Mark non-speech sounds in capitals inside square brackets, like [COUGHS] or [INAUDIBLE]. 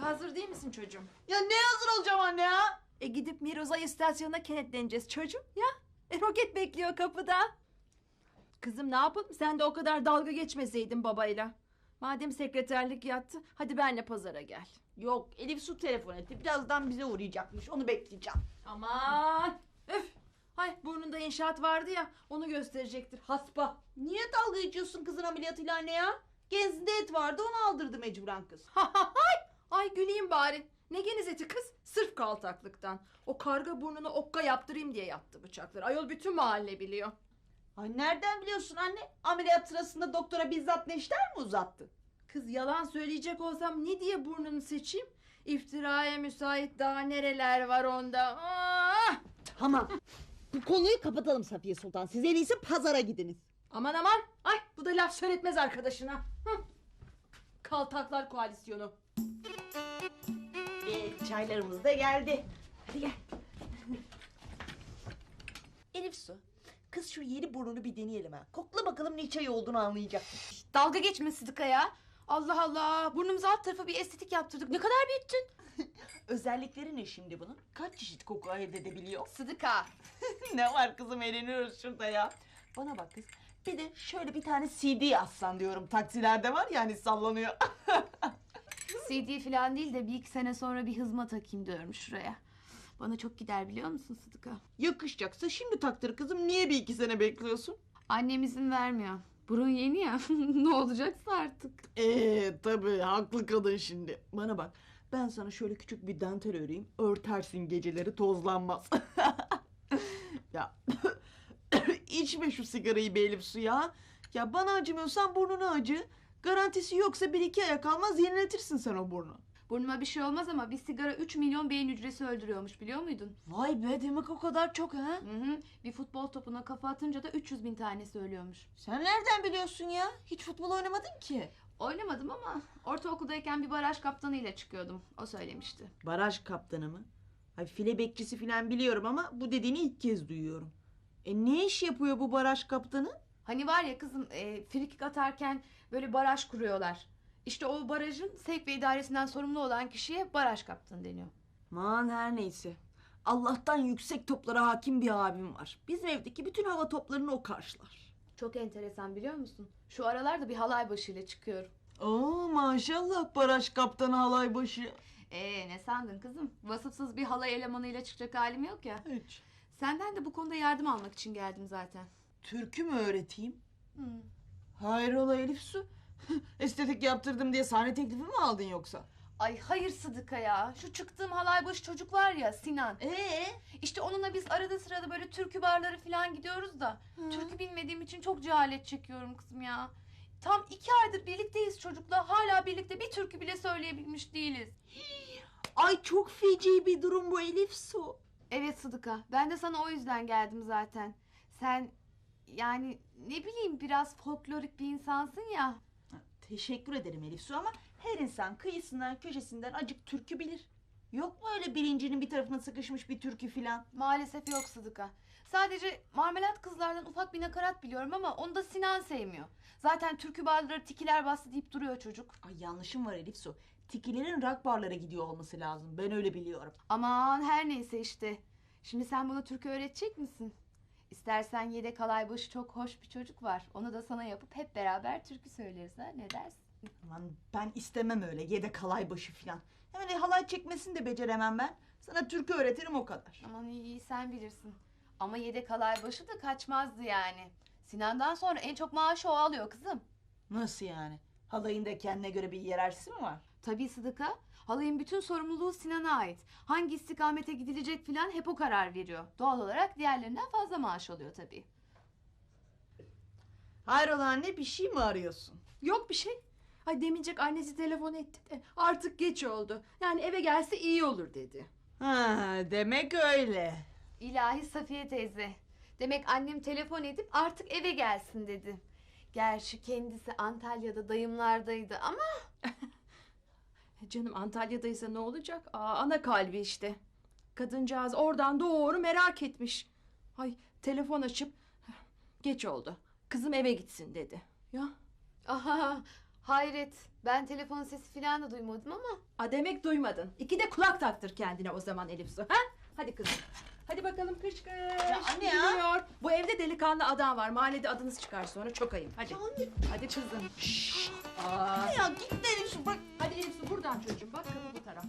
Hazır değil misin çocuğum? Ya ne hazır olacağım anne ya? E gidip Mirozay istasyonuna kenetleneceğiz çocuğum ya. E roket bekliyor kapıda. Kızım ne yapalım sen de o kadar dalga geçmeseydin babayla. Madem sekreterlik yattı hadi benle pazara gel. Yok Elif su telefon etti. Birazdan bize uğrayacakmış. Onu bekleyeceğim. Aman öf. Hay burnunda inşaat vardı ya onu gösterecektir haspa. Niye dalga geçiyorsun kızın ameliyatıyla anne ya? Genzinde et vardı onu aldırdı mecburen kız. [LAUGHS] Ay güleyim bari. Ne genizeti kız? Sırf kaltaklıktan. O karga burnunu okka yaptırayım diye yattı bıçakları. Ayol bütün mahalle biliyor. Ay nereden biliyorsun anne? Ameliyat sırasında doktora bizzat neşter mi uzattı? Kız yalan söyleyecek olsam ne diye burnunu seçeyim? İftiraya müsait daha nereler var onda? Ah! Tamam. Bu konuyu kapatalım Safiye Sultan. Siz en iyisi pazara gidiniz. Aman aman. Ay bu da laf söyletmez arkadaşına. Hıh. Kaltaklar koalisyonu. Ee, çaylarımız da geldi. Hadi gel. Elif su. Kız şu yeni burnunu bir deneyelim ha. Kokla bakalım ne çay olduğunu anlayacak. Dalga geçme Sıdıka ya. Allah Allah. Burnumuza alt tarafı bir estetik yaptırdık. Ne kadar büyüttün. [LAUGHS] Özellikleri ne şimdi bunun? Kaç çeşit koku ayırt edebiliyor? Sıdıka. [LAUGHS] ne var kızım eğleniyoruz şurada ya. Bana bak kız. Bir de şöyle bir tane CD aslan diyorum. Taksilerde var ya hani sallanıyor. [LAUGHS] CD falan değil de bir iki sene sonra bir hızma takayım diyorum şuraya. Bana çok gider biliyor musun Sıdıka? Yakışacaksa şimdi taktır kızım. Niye bir iki sene bekliyorsun? Annem izin vermiyor. Burun yeni ya. [LAUGHS] ne olacaksa artık. Eee tabii haklı kadın şimdi. Bana bak ben sana şöyle küçük bir dantel öreyim. Örtersin geceleri tozlanmaz. [LAUGHS] ya [COUGHS] içme şu sigarayı be Elif su ya. Ya bana acımıyorsan burnuna acı. Garantisi yoksa bir iki aya kalmaz yeniletirsin sen o burnu. Burnuma bir şey olmaz ama bir sigara 3 milyon beyin hücresi öldürüyormuş biliyor muydun? Vay be demek o kadar çok ha. Hı hı. Bir futbol topuna kafa atınca da 300 bin tanesi ölüyormuş. Sen nereden biliyorsun ya? Hiç futbol oynamadın ki. Oynamadım ama ortaokuldayken bir baraj kaptanıyla çıkıyordum. O söylemişti. Baraj kaptanı mı? Ay file bekçisi falan biliyorum ama bu dediğini ilk kez duyuyorum. E ne iş yapıyor bu baraj kaptanı? Hani var ya kızım e, frikik atarken böyle baraj kuruyorlar. İşte o barajın sevk ve idaresinden sorumlu olan kişiye baraj kaptanı deniyor. Man her neyse. Allah'tan yüksek toplara hakim bir abim var. Bizim evdeki bütün hava toplarını o karşılar. Çok enteresan biliyor musun? Şu aralarda bir halay başıyla çıkıyorum. Oo maşallah baraj kaptanı halay başı. Ee ne sandın kızım? Vasıfsız bir halay elemanıyla çıkacak halim yok ya. Hiç. Senden de bu konuda yardım almak için geldim zaten. Türkü mü öğreteyim? Hı. Hayrola Elif Su? [LAUGHS] Estetik yaptırdım diye sahne teklifi mi aldın yoksa? Ay hayır Sıdıka ya. Şu çıktığım halay başı çocuk var ya Sinan. Ee? İşte onunla biz arada sırada böyle türkü barları falan gidiyoruz da. Türkü bilmediğim için çok cehalet çekiyorum kızım ya. Tam iki aydır birlikteyiz çocukla. Hala birlikte bir türkü bile söyleyebilmiş değiliz. [GASPS] Ay çok feci bir durum bu Elif Su. Evet Sıdıka. Ben de sana o yüzden geldim zaten. Sen yani ne bileyim biraz folklorik bir insansın ya. Teşekkür ederim Elif Su ama her insan kıyısından köşesinden acık türkü bilir. Yok mu öyle bilincinin bir tarafına sıkışmış bir türkü filan? Maalesef yok Sıdıka. Sadece marmelat kızlardan ufak bir nakarat biliyorum ama onu da Sinan sevmiyor. Zaten türkü barları tikiler bastı deyip duruyor çocuk. Ay yanlışım var Elif Su. Tikilerin rock barlara gidiyor olması lazım. Ben öyle biliyorum. Aman her neyse işte. Şimdi sen buna türkü öğretecek misin? İstersen yedek başı çok hoş bir çocuk var. Onu da sana yapıp hep beraber türkü söyleriz ha ne dersin? Aman ben istemem öyle yedek halay başı filan. Hemen e, halay çekmesini de beceremem ben. Sana türkü öğretirim o kadar. Aman iyi, iyi sen bilirsin. Ama yedek başı da kaçmazdı yani. Sinan'dan sonra en çok maaşı o alıyor kızım. Nasıl yani? Halayında kendine göre bir yerarşisi mi var? Tabii Sıdıka. Halayın bütün sorumluluğu Sinan'a ait. Hangi istikamete gidilecek filan hep o karar veriyor. Doğal olarak diğerlerinden fazla maaş alıyor tabii. Hayrola anne bir şey mi arıyorsun? Yok bir şey. Ay demincek annesi telefon etti de artık geç oldu. Yani eve gelse iyi olur dedi. Ha demek öyle. İlahi Safiye teyze. Demek annem telefon edip artık eve gelsin dedi. Gerçi kendisi Antalya'da dayımlardaydı ama E [LAUGHS] Canım Antalya'daysa ne olacak? Aa, ana kalbi işte. Kadıncağız oradan doğru merak etmiş. Ay telefon açıp geç oldu. Kızım eve gitsin dedi. Ya aha Hayret. Ben telefon sesi falan da duymadım ama. A demek duymadın. İki de kulak taktır kendine o zaman Elif Su. Ha? Hadi kızım. Hadi bakalım kış kış. anne ya. Evde delikanlı adam var. Mahallede adınız çıkar sonra çok ayıp. Hadi. Hadi kızım. Aa. ya git Elif Su bak. Hadi Elif Su buradan çocuğum. Bak kapı bu tarafta.